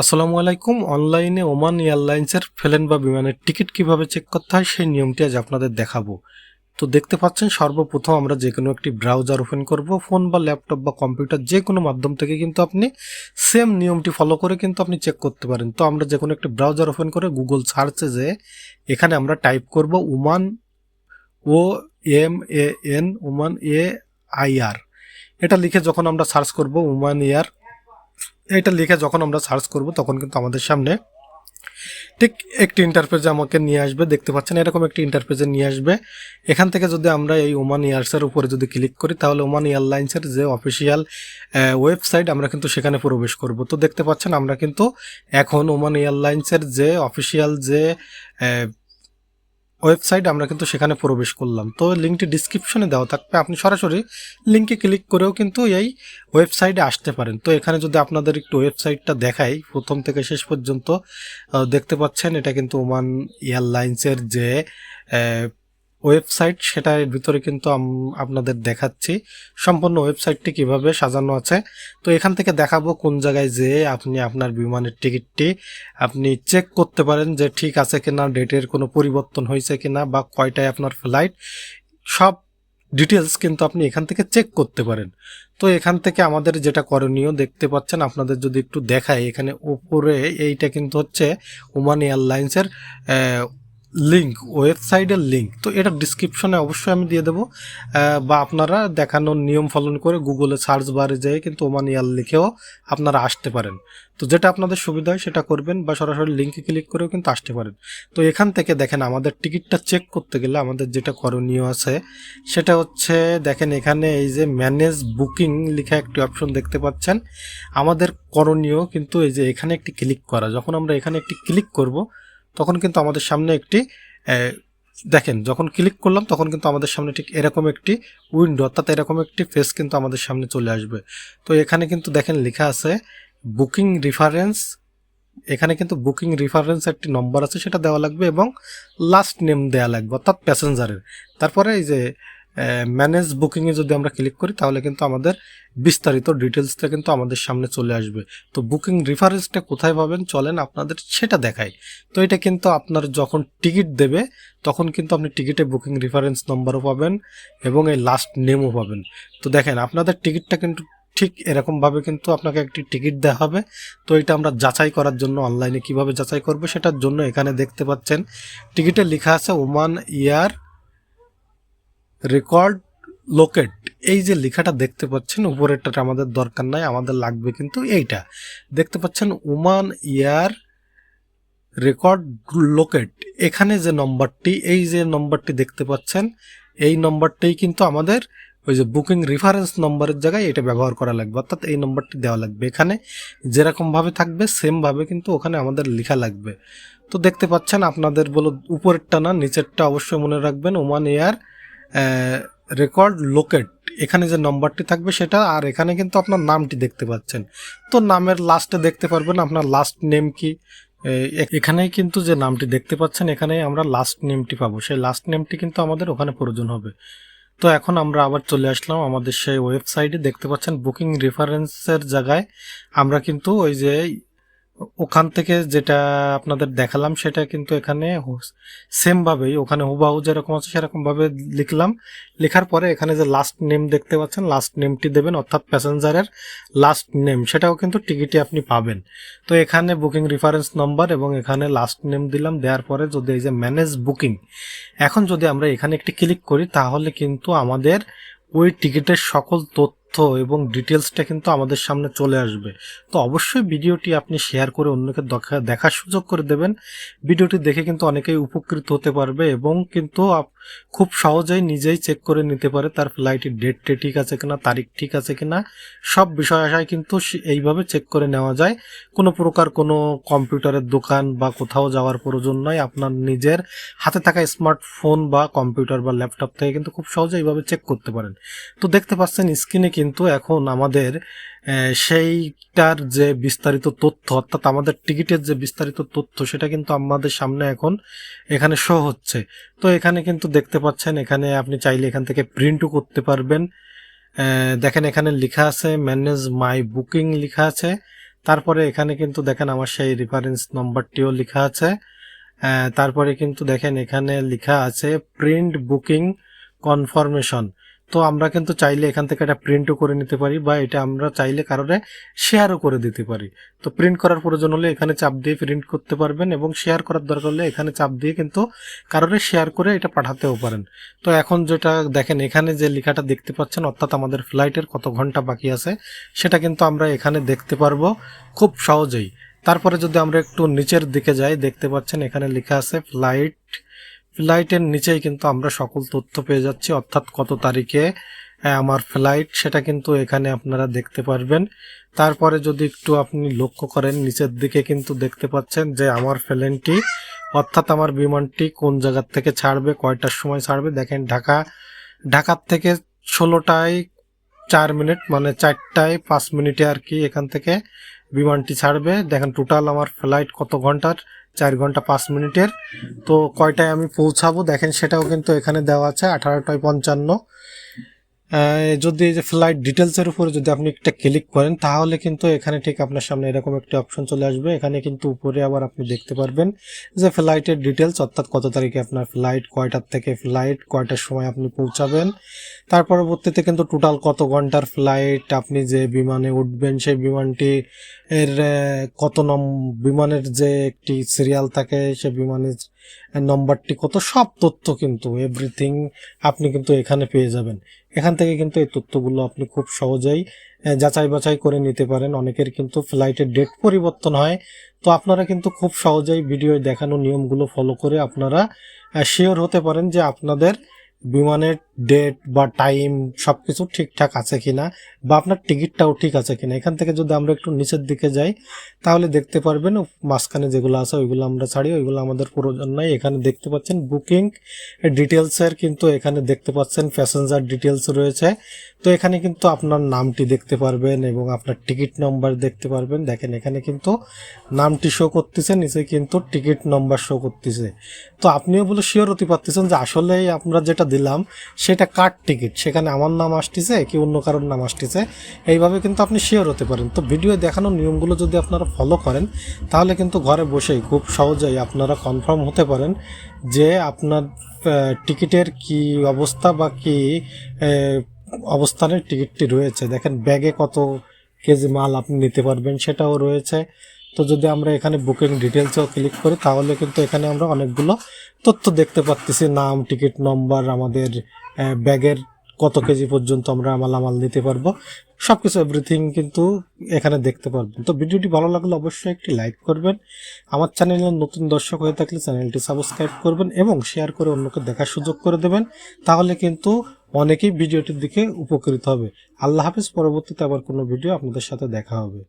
আসসালামু আলাইকুম। অনলাইনে ওমান এয়ারলাইন্সের ফেলেন বা বিমানের টিকিট কীভাবে চেক করতে হয় সেই নিয়মটি আজ আপনাদের দেখাবো। তো দেখতে পাচ্ছেন, সর্বপ্রথম আমরা যে কোনো একটি ব্রাউজার ওপেন করব, ফোন বা ল্যাপটপ বা কম্পিউটার যে কোনো মাধ্যম থেকে কিন্তু আপনি সেম নিয়মটি ফলো করে কিন্তু আপনি চেক করতে পারেন। তো আমরা যে কোনো একটি ব্রাউজার ওপেন করে গুগল সার্চে যে এখানে আমরা টাইপ করব Oman, O M A N Oman A I R. এটা লিখে যখন আমরা সার্চ করব উমান এয়ার এটা লিখে যখন আমরা সার্চ করব, তখন কিন্তু আমাদের সামনে ঠিক একটি ইন্টারপেজে আমাকে নিয়ে আসবে। দেখতে পাচ্ছেন, এরকম একটি ইন্টারপেজে নিয়ে আসবে। এখান থেকে যদি আমরা এই ওমান ইয়ার্সের উপরে যদি ক্লিক করি, তাহলে ওমান এয়ারলাইন্সের যে অফিসিয়াল ওয়েবসাইট আমরা কিন্তু সেখানে প্রবেশ করব। তো দেখতে পাচ্ছেন, আমরা কিন্তু এখন ওমান এয়ারলাইন্সের যে অফিসিয়াল যে ওয়েবসাইট আমরা কিন্তু সেখানে প্রবেশ করলাম। তো লিঙ্কটি ডিসক্রিপশনে দেওয়া থাকবে। আপনি সরাসরি লিঙ্কে ক্লিক করেও কিন্তু এই ওয়েবসাইটে আসতে পারেন। তো এখানে যদি আপনাদের একটু ওয়েবসাইটটা দেখাই, প্রথম থেকে শেষ পর্যন্ত দেখতে পাচ্ছেন এটা কিন্তু ওমান এয়ারলাইন্সের যে ওয়েবসাইট সেটার ভিতরে কিন্তু আপনাদের দেখাচ্ছি। সম্পূর্ণ ওয়েবসাইটটি কীভাবে সাজানো আছে। তো এখান থেকে দেখাবো কোন জায়গায় যে আপনি আপনার বিমানের টিকিটটি আপনি চেক করতে পারেন যে ঠিক আছে কিনা ডেটের কোনো পরিবর্তন হয়েছে কিনা বা কয়টায় আপনার ফ্লাইট সব ডিটেলস কিন্তু আপনি এখান থেকে চেক করতে পারেন। তো এখান থেকে আমাদের যেটা করণীয় দেখতে পাচ্ছেন, আপনাদের যদি একটু দেখায় এখানে উপরে এইটা কিন্তু হচ্ছে ওমান এয়ারলাইন্সের লিঙ্ক ওয়েবসাইটের লিঙ্ক তো এটা ডিসক্রিপশনে অবশ্যই আমি দিয়ে দেবো। বা আপনারা দেখানোর নিয়ম পালন করে গুগলে সার্চ বারে যেয়ে কিন্তু ওমান এয়ার লিখেও আপনারা আসতে পারেন। তো যেটা আপনাদের সুবিধা হয় সেটা করবেন বা সরাসরি লিঙ্কে ক্লিক করেও কিন্তু আসতে পারেন। তো এখান থেকে দেখেন আমাদের টিকিটটা চেক করতে গেলে আমাদের যেটা করণীয় আছে, সেটা হচ্ছে দেখেন এখানে এই যে ম্যানেজ বুকিং লেখা একটি অপশন দেখতে পাচ্ছেন। আমাদের করণীয় কিন্তু এই যে এখানে একটি ক্লিক করা। যখন আমরা এখানে একটি ক্লিক করব তখন কিন্তু আমাদের সামনে একটি দেখেন, যখন ক্লিক করলাম তখন কিন্তু আমাদের সামনে ঠিক এরকম একটি উইন্ডো অর্থাৎ এরকম একটি ফেস কিন্তু আমাদের সামনে চলে আসবে। তো এখানে কিন্তু দেখেন লেখা আছে বুকিং রেফারেন্স এখানে কিন্তু বুকিং রিফারেন্স একটি নম্বর আছে, সেটা দেওয়া লাগবে এবং লাস্ট নেম দেওয়া লাগবে, অর্থাৎ প্যাসেঞ্জারের তারপরে এই যে ম্যানেজ বুকিংয়ে যদি আমরা ক্লিক করি, তাহলে কিন্তু আমাদের বিস্তারিত ডিটেলসটা কিন্তু আমাদের সামনে চলে আসবে। তো বুকিং রেফারেন্সটা কোথায় পাবেন? চলেন আপনাদের সেটা দেখাই। তো এটা কিন্তু আপনার যখন টিকিট দেবে, তখন কিন্তু আপনি টিকিটে বুকিং রেফারেন্স নম্বরও পাবেন এবং এই লাস্ট নেমও পাবেন। তো দেখেন, আপনাদের টিকিটটা কিন্তু ঠিক এরকমভাবে কিন্তু আপনাকে একটি টিকিট দেওয়া হবে। তো এটা আমরা যাচাই করার জন্য অনলাইনে কীভাবে যাচাই করব, সেটার জন্য এখানে দেখতে পাচ্ছেন টিকিটে লেখা আছে ওমান ইয়ার রেকর্ড লোকেট, এই যে লেখাটা দেখতে পাচ্ছেন উপরেরটা আমাদের দরকার নাই, আমাদের লাগবে কিন্তু এইটা। দেখতে পাচ্ছেন, ওমান ইয়ার রেকর্ড লোকেট, এখানে যে নম্বরটি, এই যে নম্বরটি দেখতে পাচ্ছেন, এই নম্বরটাই কিন্তু আমাদের ওই যে বুকিং রেফারেন্স নম্বরের জায়গায় এটা ব্যবহার করা লাগবে, অর্থাৎ এই নম্বরটি দেওয়া লাগবে। এখানে যেরকমভাবে থাকবে সেমভাবে কিন্তু ওখানে আমাদের লেখা লাগবে। তো দেখতে পাচ্ছেন, আপনাদের বলো উপরেরটা না, নিচেরটা অবশ্যই মনে রাখবেন, ওমান এয়ার রেকর্ড লোকেট এখানে যে নম্বরটি থাকবে সেটা, আর এখানে কিন্তু আপনার নামটি দেখতে পাচ্ছেন। তো নামের লাস্টে দেখতে পারবেন আপনার লাস্ট নেম কি। এ- এখানেই কিন্তু যে নামটি দেখতে পাচ্ছেন, এখানেই আমরা লাস্ট নেমটি পাবো। সেই লাস্ট নেমটি কিন্তু আমাদের ওখানে প্রয়োজন হবে। তো এখন আমরা আবার চলে আসলাম আমাদের সেই ওয়েবসাইটে দেখতে পাচ্ছেন বুকিং রেফারেন্সের জায়গায় আমরা কিন্তু ওই যে ওখান থেকে যেটা আপনাদের দেখালাম, সেটা কিন্তু এখানে সেম ভাবেই, ওখানে হুবাহু যেরকম আছে সেরকম ভাবে লিখলাম। লেখার পরে এখানে যে লাস্ট নেম দেখতে পাচ্ছেন লাস্ট নেমটি দেবেন, অর্থাৎ প্যাসেঞ্জারের লাস্ট নেম সেটাও কিন্তু টিকিটে আপনি পাবেন। তো এখানে বুকিং রেফারেন্স নম্বর এবং এখানে লাস্ট নেম দিলাম, দেওয়ার পরে যদি এই যে ম্যানেজ বুকিং এখন যদি আমরা এখানে একটি ক্লিক করি, তাহলে কিন্তু আমাদের ওই টিকিটের সকল তথ্য এবং ডিটেলসটা কিন্তু আমাদের সামনে চলে আসবে। তো অবশ্যই ভিডিওটি আপনি শেয়ার করে অন্যকে দেখা- দেখার সুযোগ করে দেবেন। ভিডিওটি দেখে কিন্তু অনেকেই উপকৃত হতে পারবে এবং কিন্তু খুব সহজেই নিজেই চেক করে নিতে পারে তার ফ্লাইটের ডেটটা ঠিক আছে কিনা, তারিখ ঠিক আছে কিনা। সব বিষয় আশায় কিন্তু এইভাবে চেক করে নেওয়া যায়। কোনো প্রকার কোনো কম্পিউটারের দোকান বা কোথাও যাওয়ার প্রয়োজন নয় আপনার নিজের হাতে থাকা স্মার্টফোন বা কম্পিউটার বা ল্যাপটপ থেকে কিন্তু খুব সহজে এইভাবে চেক করতে পারেন। তো দেখতে পাচ্ছেন স্ক্রিনে কিন্তু এখন আমাদের সেইটার যে বিস্তারিত তথ্য, অর্থাৎ আমাদের টিকিটের যে বিস্তারিত তথ্য, সেটা কিন্তু আমাদের সামনে এখন এখানে শো হচ্ছে। তো এখানে কিন্তু দেখতে পাচ্ছেন, এখানে আপনি চাইলে এখান থেকে প্রিন্টও করতে পারবেন। দেখেন এখানে লেখা আছে ম্যানেজ মাই বুকিং লেখা আছে। তারপরে এখানে কিন্তু দেখেন আমার সেই রেফারেন্স নম্বরটিও লেখা আছে। তারপরে কিন্তু দেখেন এখানে লেখা আছে প্রিন্ট বুকিং কনফার্মেশন তো আমরা কিন্তু চাইলে এখান থেকে এটা প্রিন্টও করে নিতে পারি বা এটা আমরা চাইলে কারণে শেয়ারও করে দিতে পারি। তো প্রিন্ট করার প্রয়োজন হলে এখানে চাপ দিয়ে প্রিন্ট করতে পারবেন এবং শেয়ার করার দরকার হলে এখানে চাপ দিয়ে কিন্তু কারণে শেয়ার করে এটা পাঠাতেও পারেন। তো এখন যেটা দেখেন, এখানে যে লেখাটা দেখতে পাচ্ছেন, অর্থাৎ আমাদের ফ্লাইটের কত ঘণ্টা বাকি আছে, সেটা কিন্তু আমরা এখানে দেখতে পারব খুব সহজেই। তারপরে যদি আমরা একটু নিচের দিকে যাই, দেখতে পাচ্ছেন এখানে লেখা আছে ফ্লাইট ফ্লাইটের নিচেই কিন্তু আমরা সকল তথ্য পেয়ে যাচ্ছি, অর্থাৎ কত তারিখে আমার ফ্লাইট, সেটা কিন্তু এখানে আপনারা দেখতে পারবেন। তারপরে যদি একটু আপনি লক্ষ্য করেন, নিচের দিকে কিন্তু দেখতে পাচ্ছেন যে আমার প্লেনটি, অর্থাৎ আমার বিমানটি কোন জায়গার থেকে ছাড়বে, কয়টার সময় ছাড়বে। দেখেন ঢাকা, ঢাকার থেকে ষোলোটায় চার মিনিট মানে চারটায় পাঁচ মিনিটে আর কি এখান থেকে বিমানটি ছাড়বে। দেখেন টোটাল আমার ফ্লাইট কত ঘণ্টার ঘণ্টা পাঁচ মিনিটের। তো কয়টায় আমি পৌঁছাবো? দেখেন সেটাও কিন্তু এখানে দেওয়া আছে, আঠারোটায় পঞ্চান্ন। যদি এই যে ফ্লাইট ডিটেলসের উপরে যদি আপনি একটা ক্লিক করেন, তাহলে কিন্তু এখানে ঠিক আপনার সামনে এরকম একটা অপশন চলে আসবে। এখানে কিন্তু উপরে আবার আপনি দেখতে পারবেন যে ফ্লাইটের ডিটেলস অর্থাৎ কত তারিখে আপনার ফ্লাইট কয়টার থেকে ফ্লাইট কয়টার সময় আপনি পৌঁছাবেন। তার পরবর্তীতে কিন্তু টোটাল কত ঘণ্টার ফ্লাইট আপনি যে বিমানে উঠবেন সেই বিমানটি এর কত নম, বিমানের যে একটি সিরিয়াল থাকে, সে বিমানের নম্বরটি কত, সব তথ্য কিন্তু এভরিথিং আপনি কিন্তু এখানে পেয়ে যাবেন। এখান থেকে কিন্তু এই তথ্যগুলো আপনি খুব সহজেই যাচাই বাছাই করে নিতে পারেন। অনেকের কিন্তু ফ্লাইটের ডেট পরিবর্তন হয়। তো আপনারা কিন্তু খুব সহজেই ভিডিও দেখানো নিয়মগুলো ফলো করে আপনারা শিওর হতে পারেন যে আপনাদের বিমানের ডেট বা টাইম সব কিছু ঠিকঠাক আছে কিনা বা আপনার টিকিটটাও ঠিক আছে কিনা, এখান থেকে যদি আমরা একটু নিচের দিকে যাই, তাহলে দেখতে পারবেন মাঝখানে যেগুলো আছে ওইগুলো আমরা ছাড়ি, ওইগুলো আমাদের প্রয়োজন নাই। এখানে দেখতে পাচ্ছেন বুকিং ডিটেলসের কিন্তু এখানে দেখতে পাচ্ছেন প্যাসেঞ্জার ডিটেলস রয়েছে। তো এখানে কিন্তু আপনার নামটি দেখতে পারবেন এবং আপনার টিকিট নম্বর দেখতে পারবেন। দেখেন এখানে কিন্তু নামটি শো করতেছে, নিচে কিন্তু টিকিট নম্বর শো করতেছে। তো আপনিও বলে শিওর হতে পারতেছেন যে আসলে আমরা যেটা দিলাম, সেটা কার টিকিট সেখানে আমার নাম আসতেছে কি অন্য কারোর নাম আসতেছে? এইভাবে কিন্তু আপনি শিওর হতে পারেন। তো ভিডিও দেখানোর নিয়মগুলো যদি আপনারা ফলো করেন, তাহলে কিন্তু ঘরে বসেই খুব সহজেই আপনারা কনফার্ম হতে পারেন যে আপনার টিকিটের কি অবস্থা বা কি অবস্থানের টিকিটটি রয়েছে। দেখেন ব্যাগে কত কেজি মাল আপনি নিতে পারবেন, সেটাও রয়েছে। তো যদি আমরা এখানে বুকিং ডিটেলসেও ক্লিক করি, তাহলে কিন্তু এখানে আমরা অনেকগুলো তথ্য দেখতে পাচ্তেছি নাম টিকিট নম্বর আমাদের ব্যাগের কত কেজি পর্যন্ত আমরা মালামাল নিতে পারব। সব কিছু এভরিথিং কিন্তু এখানে দেখতে পারবেন। তো ভিডিওটি ভালো লাগলে অবশ্যই একটি লাইক করবেন। আমার চ্যানেলে নতুন দর্শক হয়ে থাকলে চ্যানেলটি সাবস্ক্রাইব করবেন এবং শেয়ার করে অন্যকে দেখার সুযোগ করে দেবেন। তাহলে কিন্তু অনেকেই ভিডিওটির দিকে উপকৃত হবে। আল্লাহ হাফিজ। পরবর্তীতে আবার কোনো ভিডিও আপনাদের সাথে দেখা হবে।